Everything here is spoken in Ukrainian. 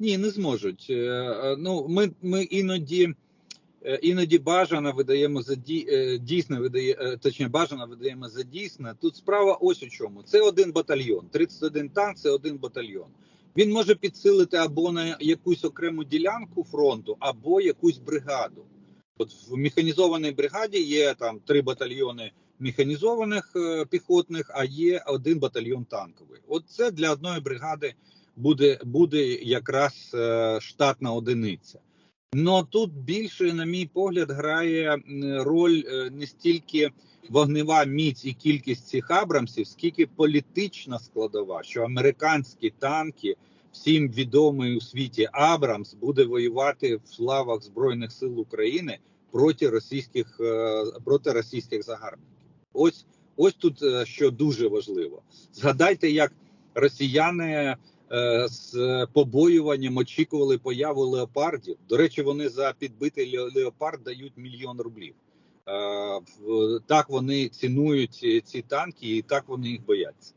Ні, не зможуть. Е, е, Ну, ми, ми іноді. е, Іноді бажано видаємо за ді, дійсне видає, точніше, бажано видаємо за дійсне. Тут справа ось у чому. Це один батальйон. 31 танк це один батальйон. Він може підсилити або на якусь окрему ділянку фронту, або якусь бригаду. От в механізованій бригаді є там три батальйони механізованих піхотних, а є один батальйон танковий. От це для одної бригади буде, буде якраз е, штатна одиниця. Но тут більше, на мій погляд, грає роль е, не стільки вогнева міць і кількість цих абрамсів, скільки політична складова, що американські танки, всім відомий у світі Абрамс, буде воювати в лавах Збройних сил України проти російських е, проти російських загарбників. Ось ось тут що дуже важливо. Згадайте, як росіяни з побоюванням очікували появу леопардів. До речі, вони за підбитий ле- леопард дають мільйон рублів. Е, Так вони цінують ці- ці танки, і так вони їх бояться.